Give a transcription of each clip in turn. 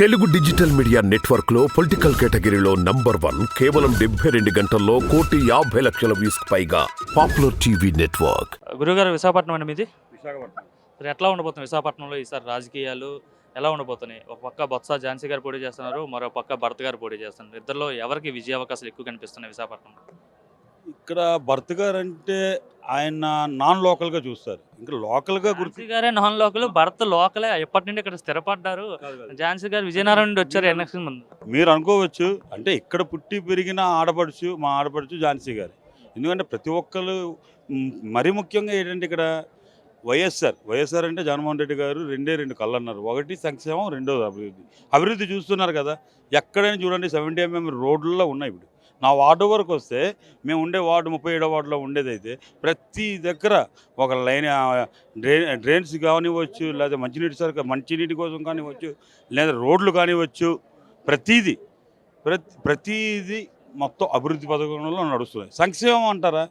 Telugu digital media నెట్వర్క్లో political కేటగిరీలో number one కేవలం డెబ్బై రెండు గంటల్లో కోటి యాభై లక్షల వ్యూస్ పైగా పాపులర్ టీవీ నెట్వర్క్. గురుగారు విశాఖపట్నం అండి మీది? విశాఖపట్నం. ఎట్లా ఉండబోతుంది విశాఖపట్నంలో ఈసారి రాజకీయాలు? ఎలా ఉండబోతున్నాయి? ఒక పక్క బొత్స ఝాన్సీ గారు పోటీ చేస్తున్నారు మరో పక్క భరత్ గారు పోటీ చేస్తున్నారు. ఇద్దరిలో ఎవరికి విజయ అవకాశాలు ఎక్కువ కనిపిస్తున్నాయి విశాఖపట్నం ఇక్కడ భర్త గారు అంటే ఆయన నాన్ లోకల్గా చూస్తారు. ఇంకా లోకల్గా గుర్తు గారే నాన్ లోకల్ భరత్ లోకలే. ఎప్పటి నుండి ఇక్కడ స్థిరపడ్డారు? ఝాన్సీ గారు విజయనగరం నుండి వచ్చారు ఎలక్షన్ ముందు. మీరు అనుకోవచ్చు అంటే ఇక్కడ పుట్టి పెరిగిన ఆడపడుచు మా ఆడపడుచు ఝాన్సీ గారు. ఎందుకంటే ప్రతి ఒక్కరు మరీ ముఖ్యంగా ఏంటంటే ఇక్కడ వైఎస్ఆర్. వైఎస్ఆర్ అంటే జగన్మోహన్ రెడ్డి గారు రెండే రెండు కళ్ళు అన్నారు ఒకటి సంక్షేమం రెండోది అభివృద్ధి. అభివృద్ధి చూస్తున్నారు కదా. ఎక్కడైనా చూడండి సెవెంటీ ఎంఎం రోడ్లలో ఉన్నాయి ఇప్పుడు. నా వార్డు వరకు వస్తే మేము ఉండే వార్డు ముప్పై ఏడో వార్డులో ఉండేదైతే ప్రతి దగ్గర ఒక లైన్ డ్రైన్ డ్రైన్స్ కానివ్వచ్చు లేదా మంచినీటి సరుకు మంచినీటి కోసం కానివ్వచ్చు లేదా రోడ్లు కానివ్వచ్చు ప్రతీది ప్రతి ప్రతీది మొత్తం అభివృద్ధి పథకంలో నడుస్తుంది సంక్షేమం అంటారా?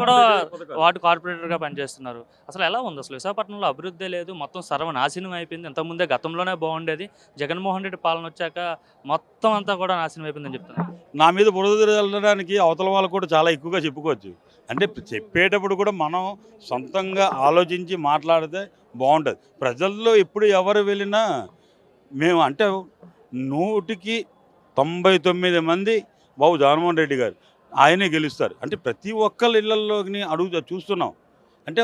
కూడా రెడ్డి గారి పథకాలు. వార్డు కార్పొరేటర్గా పనిచేస్తున్నారు. అసలు ఎలా ఉంది? అసలు విశాఖపట్నంలో అభివృద్ధి లేదు. మొత్తం సర్వనాశనం అయిపోయింది. ఇంతకుముందే గతంలోనే బాగుండేది. జగన్మోహన్ రెడ్డి పాలన వచ్చాక మొత్తం అంతా కూడా నాశనం అయిపోయిందని చెప్తున్నారు. నా మీద బురద వెళ్ళడానికి అవతల వాళ్ళు కూడా చాలా ఎక్కువగా చెప్పుకోవచ్చు. అంటే చెప్పేటప్పుడు కూడా మనం సొంతంగా ఆలోచించి మాట్లాడితే బాగుంటుంది ప్రజల్లో ఎప్పుడు ఎవరు వెళ్ళినా మేము అంటే నూటికి తొంభై తొమ్మిది మంది బాబు జగన్మోహన్ రెడ్డి గారు ఆయనే గెలుస్తారు. అంటే ప్రతి ఒక్కళ్ళ ఇళ్ళలోకి అడుగు చూస్తున్నాం. అంటే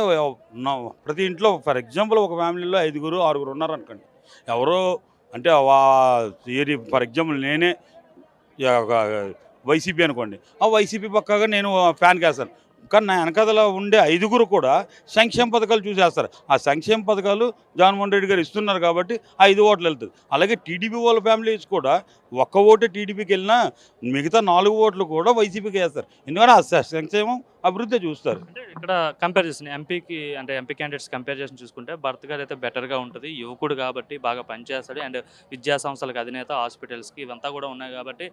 ప్రతి ఇంట్లో ఫర్ ఎగ్జాంపుల్ ఒక ఫ్యామిలీలో ఐదుగురు ఆరుగురు ఉన్నారు అనుకోండి ఎవరో అంటే ఏది ఫర్ ఎగ్జాంపుల్ నేనే ఒక వైసీపీ అనుకోండి. ఆ వైసీపీ పక్కగా నేను ఫ్యాన్ వేస్తాను కానీ నా వెనకదలో ఉండే ఐదుగురు కూడా సంక్షేమ పథకాలు చూసేస్తారు. ఆ సంక్షేమ పథకాలు జగన్మోహన్ రెడ్డి గారు ఇస్తున్నారు కాబట్టి ఐదు ఓట్లు వెళ్తుంది అలాగే టీడీపీ వాళ్ళ ఫ్యామిలీస్ కూడా ఒక్క ఓటు టీడీపీకి వెళ్ళినా మిగతా నాలుగు ఓట్లు కూడా వైసీపీకి వేస్తారు. ఎందుకంటే ఆ సంక్షేమం అభివృద్ధి చూస్తారు. అంటే ఇక్కడ కంపేర్ చేసిన ఎంపీకి అంటే ఎంపీ క్యాండిడేట్స్ కంపేర్ చేసి చూసుకుంటే భర్త్ గారు అయితే బెటర్గా ఉంటుంది. యువకుడు కాబట్టి బాగా పనిచేస్తాడు. అండ్ విద్యా సంస్థలకు అధినేత హాస్పిటల్స్కి ఇవంతా కూడా ఉన్నాయి కాబట్టి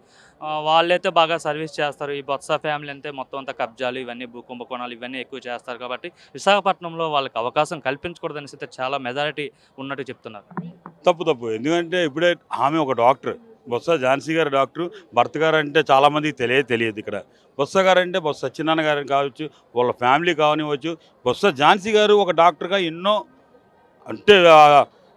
వాళ్ళైతే బాగా సర్వీస్ చేస్తారు. ఈ బొత్స ఫ్యామిలీ అంతే మొత్తం అంతా కబ్జాలు ఇవన్నీ భూ కుంభకోణాలు ఇవన్నీ ఎక్కువ చేస్తారు కాబట్టి విశాఖపట్నంలో వాళ్ళకి అవకాశం కల్పించకూడదని అయితే చాలా మెజారిటీ ఉన్నట్టు చెప్తున్నారు. తప్పు తప్పు. ఎందుకంటే ఇప్పుడే ఆమె ఒక డాక్టర్ బొత్స ఝాన్సీ గారు డాక్టర్ భర్త గారు అంటే చాలామందికి తెలియ తెలియదు ఇక్కడ. బొత్స గారు అంటే బొత్స సత్యనారాయణ గారు కావచ్చు వాళ్ళ ఫ్యామిలీ కానివ్వచ్చు బొత్స ఝాన్సీ గారు ఒక డాక్టర్గా ఎన్నో అంటే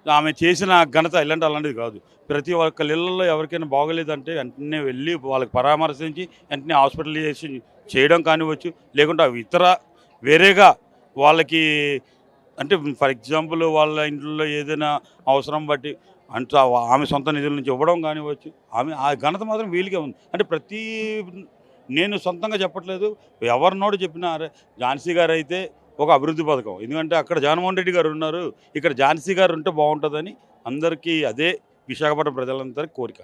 ఆమె చేసిన ఘనత ఇలాంటి అలాంటిది కాదు. ప్రతి ఒక్క ఇళ్ళల్లో ఎవరికైనా బాగోలేదంటే వెంటనే వెళ్ళి వాళ్ళకి పరామర్శించి వెంటనే హాస్పిటలైజేషన్ చేయడం కానివ్వచ్చు లేకుంటే అవి ఇతర వేరేగా వాళ్ళకి అంటే ఫర్ ఎగ్జాంపుల్ వాళ్ళ ఇంట్లో ఏదైనా అవసరం బట్టి అంటే ఆమె సొంత నిధుల నుంచి ఇవ్వడం కానివ్వచ్చు ఆమె ఆ ఘనత మాత్రం వీలుగా ఉంది. అంటే ప్రతి నేను సొంతంగా చెప్పట్లేదు ఎవరినోడు చెప్పినా ఝాన్సీ గారు అయితే ఒక అభివృద్ధి పథకం. ఎందుకంటే అక్కడ జగన్మోహన్ రెడ్డి గారు ఉన్నారు ఇక్కడ ఝాన్సీ గారు ఉంటే బాగుంటుందని అందరికీ అదే విశాఖపట్నం ప్రజలందరి కోరిక.